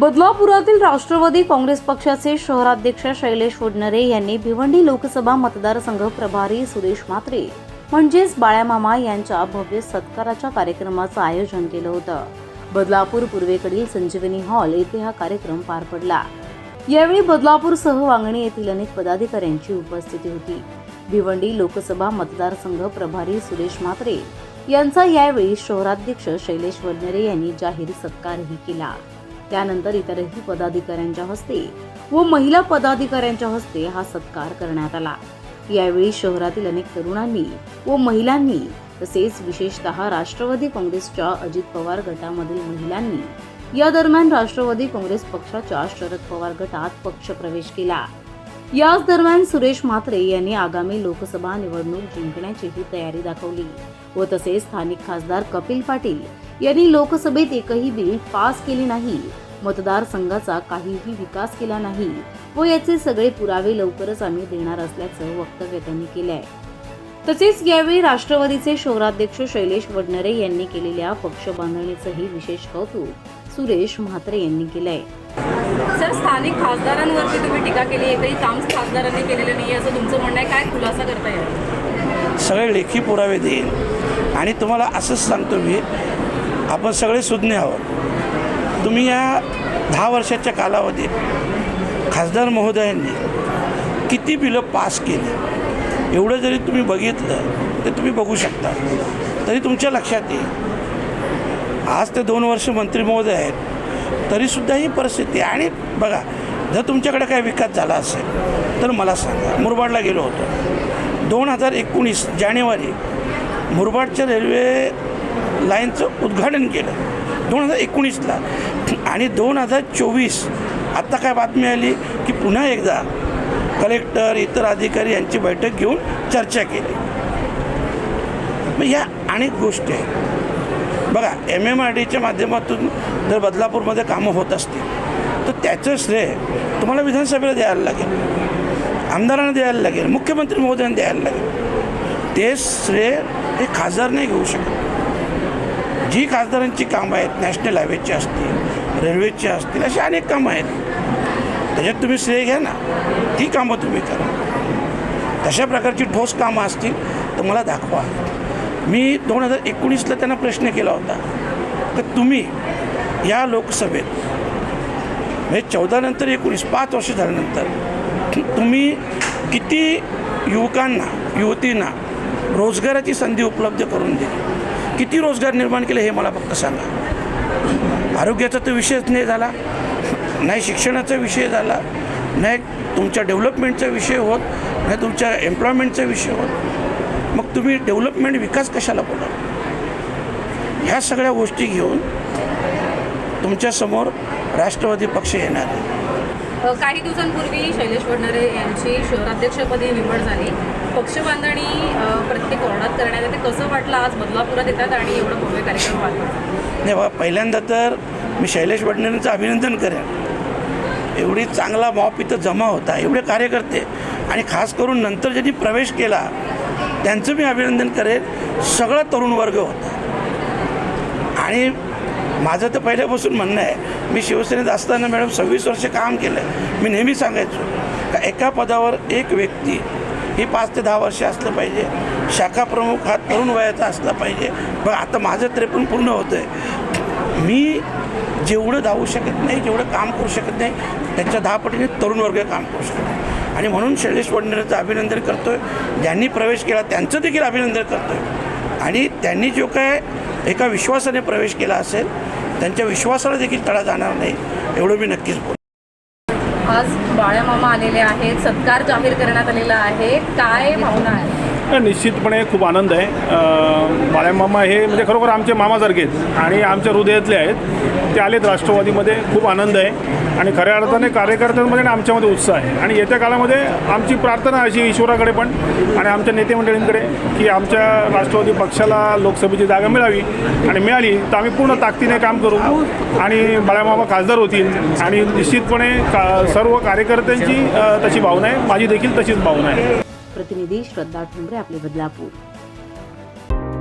बदलापुरातील राष्ट्रवादी काँग्रेस पक्षाचे शहराध्यक्ष शैलेश वडनरे यांनी भिवंडी लोकसभा मतदारसंघ प्रभारी सुरेश म्हात्रे म्हणजेच बाळ्यामामा यांच्या भव्य सत्काराच्या कार्यक्रमाचं आयोजन केलं होतं. बदलापूर पूर्वेकडील संजीवनी हॉल येथे हा कार्यक्रम पार पडला. यावेळी बदलापूरसह वांगणी येथील अनेक पदाधिकाऱ्यांची उपस्थिती होती. भिवंडी लोकसभा मतदारसंघ प्रभारी सुरेश म्हात्रे यांचा यावेळी शहराध्यक्ष शैलेश वडनेरे यांनी जाहीर सत्कारही केला. त्यानंतर इतरही पदाधिकाऱ्यांच्या हस्ते व महिला पदाधिकाऱ्यांच्या हस्ते हा सत्कार करण्यात आला. यावेळी शहरातील अनेक तरुणांनी व महिलांनी तसेच विशेषतः राष्ट्रवादी काँग्रेसच्या अजित पवार गटामधील महिलांनी या दरम्यान राष्ट्रवादी काँग्रेस पक्षाच्या शरद पवार गटात पक्षप्रवेश केला. याच दरम्यान सुरेश म्हात्रे यांनी आगामी लोकसभा निवडणूक जिंकण्याचीही तयारी दाखवली व तसेच स्थानिक खासदार कपिल पाटील यांनी लोकसभेत एकही बिल पास केले नाही. मतदारसंघाचा काहीही विकास केला नाही व याचे सगळे पुरावे लवकरच आम्ही देणार असल्याचं वक्तव्य त्यांनी केलं आहे तसेच यावेळी राष्ट्रवादीचे शहराध्यक्ष शैलेश वडनरे यांनी केलेल्या पक्ष बांधणीचंही विशेष कौतुक सुरेश म्हात्रे यांनी केलंय. सर स्थानिक खासदारांवरती तुम्ही टीका केली एकही काम खासदारांनी केलेलं नाही असं तुमचं म्हणणं आहे? काय खुलासा करता येईल सगळे लेखी पुरावे देईल. आणि तुम्हाला असंच सांगतो मी आपण सगळे सुज्ञ आहोत. तुम्ही या दहा वर्षाच्या कालावधीत खासदार महोदयांनी किती बिलं पास केली? एवढं जरी तुम्ही बघितलं ते तुम्ही बघू शकता. तरी तुमच्या लक्षात येईल. आज ते दोन वर्ष मंत्री महोदय आहेत. तरीसुद्धा ही परिस्थिती. आणि बघा जर तुमच्याकडे काय विकास झाला असेल तर मला सांगा. मुरबाडला गेलो होतो. दोन हजार एकोणीस जानेवारी मुरबाडच्या रेल्वे लाईनचं उद्घाटन केलं. दोन हजार एकोणीसला. आणि दोन हजार चोवीस आत्ता काय बातमी आली की पुन्हा एकदा कलेक्टर इतर अधिकारी यांची बैठक घेऊन चर्चा केली. मग या अनेक गोष्टी आहेत. बघा एम एम आर डीच्या माध्यमातून जर बदलापूरमध्ये कामं होत असतील तर त्याचं श्रेय तुम्हाला विधानसभेला द्यायला लागेल आमदारांना द्यायला लागेल मुख्यमंत्री महोदयांना द्यायला लागेल. ते श्रेय हे खासदार नाही घेऊ शकत. जी खासदारांची कामं आहेत नॅशनल हायवेची असतील रेल्वेची असतील अशी अनेक कामं आहेत. त्याच्यात तुम्ही श्रेय घ्या ना. ती कामं तुम्ही करा. तशा प्रकारची ठोस कामं असतील तर मला दाखवा. मी दोन हजार एकोणीसला त्यांना प्रश्न केला होता. तर तुम्ही या लोकसभेत म्हणजे चौदानंतर एकोणीस पाच वर्ष झाल्यानंतर तुम्ही किती युवकांना युवतींना रोजगाराची संधी उपलब्ध करून दिली? किती रोजगार निर्माण केले हे मला फक्त सांगा. आरोग्याचा तर विषयच नाही झाला नाही शिक्षणाचा विषय झाला नाही तुमच्या डेव्हलपमेंटचा विषय होत नाही तुमच्या एम्प्लॉयमेंटचा विषय होत. मग तुम्ही डेव्हलपमेंट विकास कशाला बोला ह्या सगळ्या गोष्टी घेऊन तुमच्यासमोर राष्ट्रवादी पक्ष येणार आहे. काही दिवसांपूर्वी शैलेश वडनरे यांची शहराध्यक्षपदी निवड झाली. पक्ष बांधणी प्रत्येक वॉर्डात करण्यात येते. कसं वाटलं आज? बदलापुरात येतात आणि एवढं भव्य कार्यक्रम नाही बा पहिल्यांदा तर मी शैलेश वडनेरचं अभिनंदन करेन. एवढी चांगला मॉप इथं जमा होता एवढे कार्यकर्ते. आणि खास करून नंतर ज्यांनी प्रवेश केला त्यांचं मी अभिनंदन करेन. सगळा तरुण वर्ग होता. आणि माझं तर पहिल्यापासून म्हणणं आहे मी शिवसेनेत असताना मॅडम सव्वीस वर्ष काम केलं. मी नेहमी सांगायचो का एका पदावर एक व्यक्ती ही पाच ते दहा वर्ष असलं पाहिजे. शाखा प्रमुख हा तरुण वयाचा असला पाहिजे. पण आता माझं त्रेपण पूर्ण होतं आहे मी जेवढं धावू शकत नाही जेवढं काम करू शकत नाही त्याच्या दहा पटीने तरुण वर्ग काम करू शकतो आणि म्हणून शैलेश वडनेरचं अभिनंदन करतो आहे ज्यांनी प्रवेश केला त्यांचं देखील अभिनंदन करतो आहे आणि त्यांनी जो काय एका विश्वासाने प्रवेश केला असेल त्यांच्या विश्वासाला देखील तडा जाणार नाही एवढं मी नक्कीच बोल आज बाळ्यामामा आलेले आहेत सत्कार जाहीर करण्यात आलेला आहे. काय भावना आहे? निश्चितपणे खूप आनंद आहे. बाळ्यामामा हे म्हणजे खरोखर आमचे मामासारखे आहेत आणि आमच्या हृदयातले आहेत. ते आलेत राष्ट्रवादीमध्ये खूप आनंद आहे. आणि खऱ्या अर्थाने कार्यकर्त्यांमध्ये आणि आमच्यामध्ये उत्साह आहे. आणि येत्या काळामध्ये आमची प्रार्थना अशी ईश्वराकडे पण आणि आमच्या नेते मंडळींकडे की आमच्या राष्ट्रवादी पक्षाला लोकसभेची जागा मिळावी आणि मिळाली तर आम्ही पूर्ण ताकदीने काम करू आणि बाळामामा खासदार होतील. आणि निश्चितपणे का सर्व कार्यकर्त्यांची तशी भावना आहे. माझी देखील तशीच भावना आहे. प्रतिनिधी श्रद्धा ठुंबरे आपले बदलापूर.